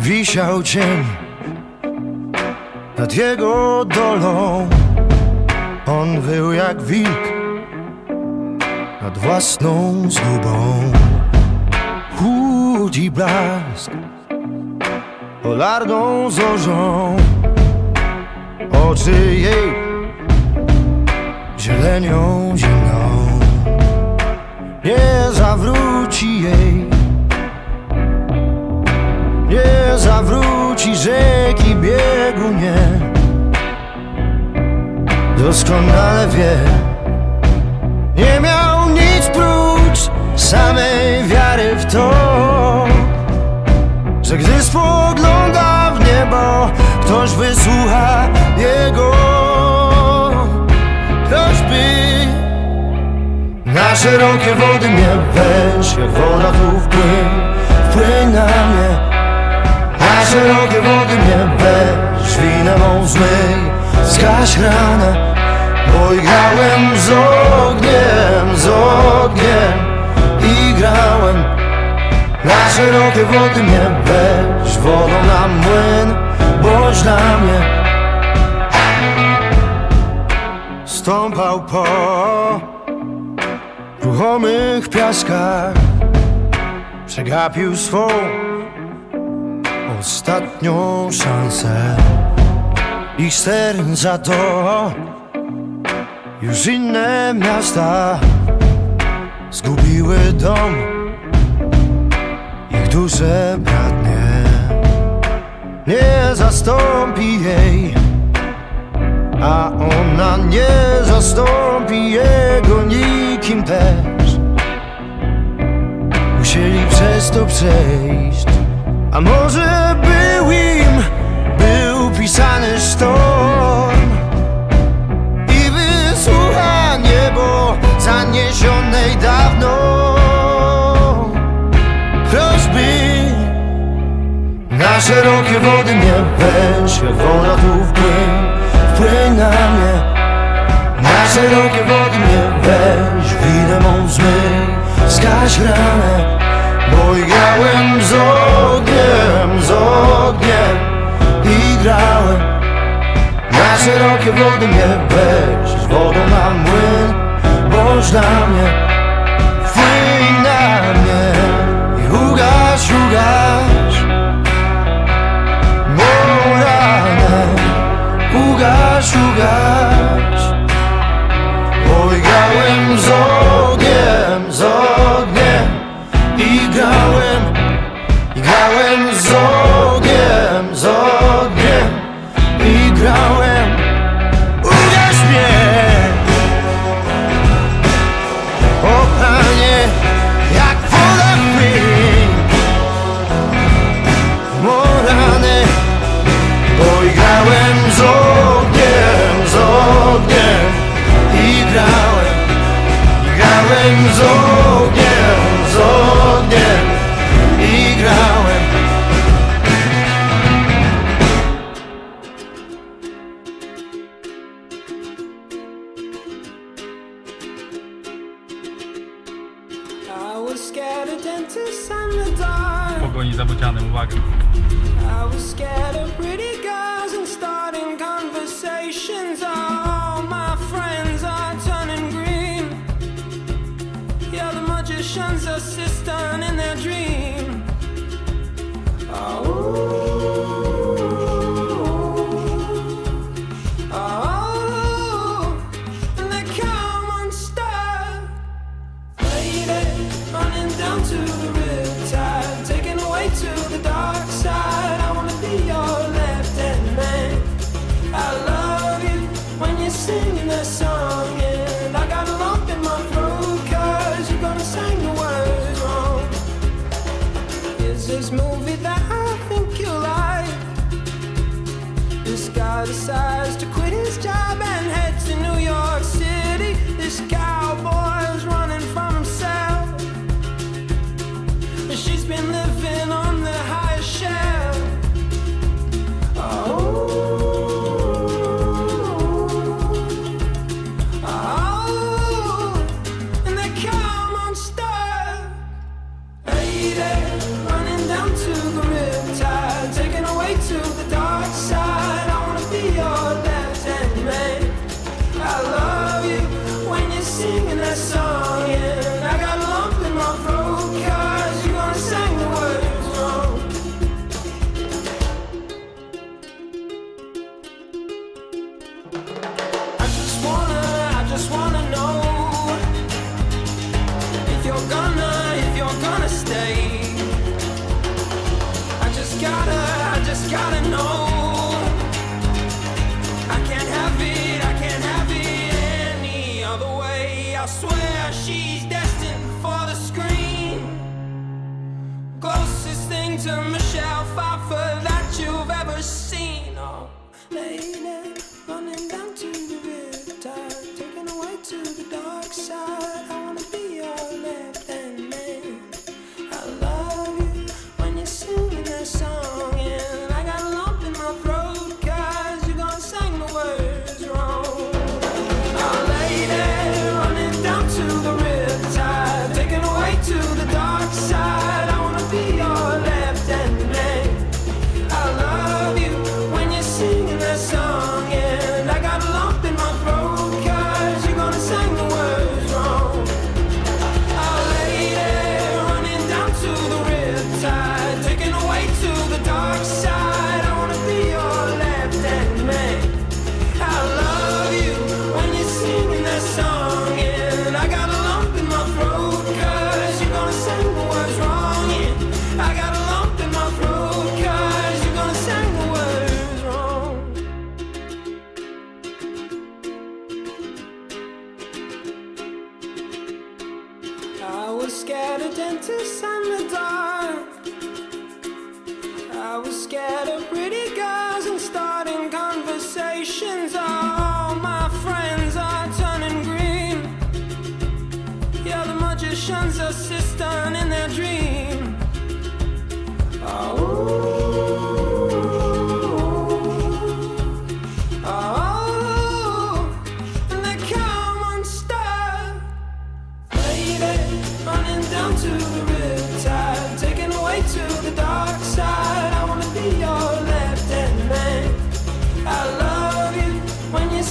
wisiał cień nad jego dolą. On wył jak wilk nad własną zgubą. Chłódzi blask polarną zorzą. Oczy jej zielenią zimną. Nie zawróci jej zawróci rzeki biegu nie Doskonale wie. Nie miał nic prócz samej wiary w to Że gdy spogląda w niebo Ktoś wysłucha jego. Prośby Na szerokie wody mnie weź Jak woda tu wpłyń Wpłyń na mnie na szerokie wody mnie weź Winę mą zmyj, zgaś ranę Bo grałem z ogniem, z ogniem. I grałem. Na szerokie wody mnie weź Wodą na młyn, bądź dla mnie. Stąpał po ruchomych piaskach Przegapił swą ostatnią szansę. Ich serca to. Już inne miasta Zgubiły dom. Ich duże bratnie. Nie zastąpi jej A ona nie zastąpi jego nikim też. Musieli przez to przejść a może Na szerokie wody mnie weź, jak woda tu wpłyń, wpłyń na mnie. Na szerokie wody mnie weź, winę mą zmyj, zgaś ranę. Bo grałem z ogniem, z ogniem I grałem. Na szerokie wody mnie weź Z wodą grałem z ogniem, z ogniem I grałem I was scared of dentists and the dark. pogoni za bocianem, uwaga. I was scared of pretty girls and starting conversations. All Magician's assistant in their dream. Oh, oh, and they come unstuck. Running down to the decides to quit his job and head to New York City. This cowboy's running from himself. She's been living on the highest shelf. Oh, oh, and Michelle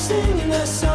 singing that song,